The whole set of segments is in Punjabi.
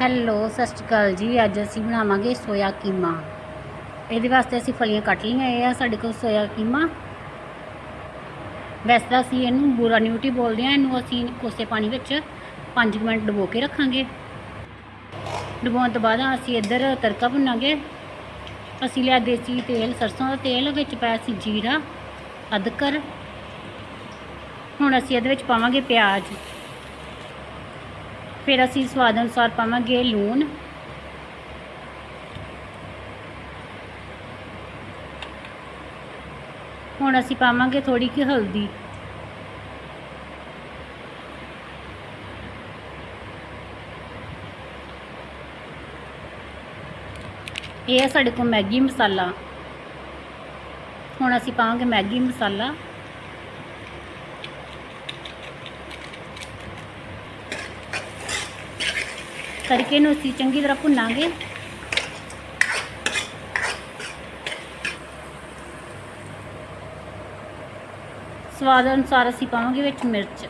ਹੈਲੋ, ਸਤਿ ਸ਼੍ਰੀ ਅਕਾਲ ਜੀ। ਅੱਜ ਅਸੀਂ ਬਣਾਵਾਂਗੇ ਸੋਇਆ ਕੀਮਾ। ਇਹਦੇ ਵਾਸਤੇ ਅਸੀਂ ਫਲੀਆਂ ਕੱਟ ਲਈਆਂ, ਇਹ ਆ ਸਾਡੇ ਕੋਲ ਸੋਇਆ ਕੀਮਾ। ਵੈਸੇ ਤਾਂ ਅਸੀਂ ਇਹਨੂੰ ਬੂਰਾ ਨਿਊਟੀ ਬੋਲਦੇ ਆ ਇਹਨੂੰ ਅਸੀਂ ਕੋਸੇ ਪਾਣੀ ਵਿੱਚ 5 ਮਿੰਟ ਡੁਬੋ ਕੇ ਰੱਖਾਂਗੇ। ਡੁਬੋਣ ਤੋਂ ਬਾਅਦ ਅਸੀਂ ਇੱਧਰ ਤੜਕਾ ਭੁੰਨਾਂਗੇ। ਅਸੀਂ ਲਿਆ ਦੇਸੀ ਤੇਲ, ਸਰਸੋਂ ਦਾ ਤੇਲ, ਵਿੱਚ ਪਾਇਆ ਸੀ ਜੀਰਾ, ਅਦਰਕ। ਹੁਣ ਅਸੀਂ ਇਹਦੇ ਵਿੱਚ ਪਾਵਾਂਗੇ ਪਿਆਜ਼। ਫਿਰ ਅਸੀਂ ਸਵਾਦ ਅਨੁਸਾਰ ਪਾਵਾਂਗੇ ਲੂਣ। ਹੁਣ ਅਸੀਂ ਪਾਵਾਂਗੇ ਥੋੜੀ ਕਿ ਹਲਦੀ। ਇਹ ਹੈ ਸਾਡੇ ਕੋਲ ਮੈਗੀ ਮਸਾਲਾ। ਹੁਣ ਅਸੀਂ ਪਾਵਾਂਗੇ ਮੈਗੀ ਮਸਾਲਾ। ਤੜਕੇ ਨੂੰ ਅਸੀਂ ਚੰਗੀ ਤਰ੍ਹਾਂ ਭੁੰਨਾਂਗੇ। ਸਵਾਦ ਅਨੁਸਾਰ ਅਸੀਂ ਪਾਵਾਂਗੇ ਵਿੱਚ ਮਿਰਚ।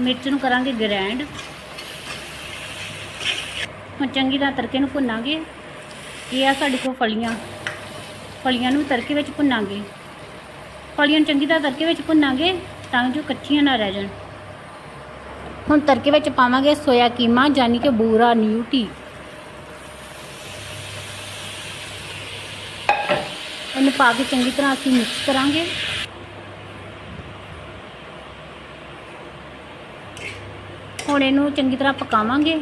ਮਿਰਚ ਨੂੰ ਕਰਾਂਗੇ ਗ੍ਰੈਂਡ। ਹੁਣ ਚੰਗੀ ਤਰ੍ਹਾਂ ਤੜਕੇ ਨੂੰ ਭੁੰਨਾਂਗੇ। ਇਹ ਆ ਸਾਡੇ ਕੋਲ ਫਲੀਆਂ। ਫਲੀਆਂ ਨੂੰ ਤੜਕੇ ਵਿੱਚ ਭੁੰਨਾਂਗੇ। ਫਲੀਆਂ ਨੂੰ ਚੰਗੀ ਤਰ੍ਹਾਂ ਤੜਕੇ ਵਿੱਚ ਭੁੰਨਾਂਗੇ ਤਾਂ ਜੋ ਕੱਚੀਆਂ ਨਾ ਰਹਿ ਜਾਣ। ਹੁਣ ਤੜਕੇ ਵਿੱਚ ਪਾਵਾਂਗੇ ਸੋਇਆ ਕੀਮਾ ਯਾਨੀ ਕਿ ਬੂਰਾ ਨਿਊਟੀ ਇਹਨੂੰ ਪਾ ਕੇ ਚੰਗੀ ਤਰ੍ਹਾਂ ਅਸੀਂ ਮਿਕਸ ਕਰਾਂਗੇ। ਹੁਣ ਇਹਨੂੰ ਚੰਗੀ ਤਰ੍ਹਾਂ ਪਕਾਵਾਂਗੇ।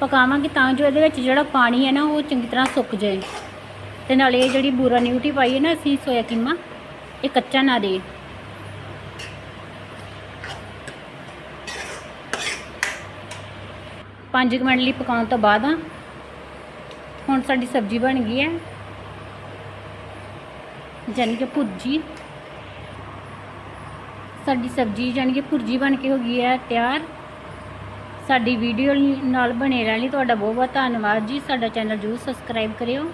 ਪਕਾਵਾਂਗੇ ਤਾਂ ਜੋ ਇਹਦੇ ਵਿੱਚ ਜਿਹੜਾ ਪਾਣੀ ਹੈ ਨਾ, ਉਹ ਚੰਗੀ ਤਰ੍ਹਾਂ ਸੁੱਕ ਜਾਏ। ਤੇ ਨਾਲੇ ਇਹ ਜਿਹੜੀ ਬੂਰਾ ਨਿਊਟੀ ਪਾਈ ਹੈ ਨਾ, ਅਸੀਂ ਸੋਇਆ ਕੀਮਾ, ਇਹ ਕੱਚਾ ਨਾ ਦੇ। ਪੰਜ ਕੁ ਮਿੰਟ ਲਈ ਪਕਾਉਣ ਤੋਂ ਬਾਅਦ ਆ ਹੁਣ ਸਾਡੀ ਸਬਜ਼ੀ ਬਣ ਗਈ ਹੈ। ਜਾਨੀ ਕਿ ਭੁਰਜੀ। ਸਾਡੀ ਸਬਜ਼ੀ ਜਾਨੀ ਕਿ ਭੁਰਜੀ ਬਣ ਕੇ ਹੋ ਗਈ ਹੈ ਤਿਆਰ। ਸਾਡੀ ਵੀਡੀਓ ਨਾਲ ਬਣੇ ਰਹਿਣ ਲਈ ਤੁਹਾਡਾ ਬਹੁਤ ਬਹੁਤ ਧੰਨਵਾਦ ਜੀ। ਸਾਡਾ ਚੈਨਲ ਜ਼ਰੂਰ ਸਬਸਕ੍ਰਾਈਬ ਕਰਿਓ।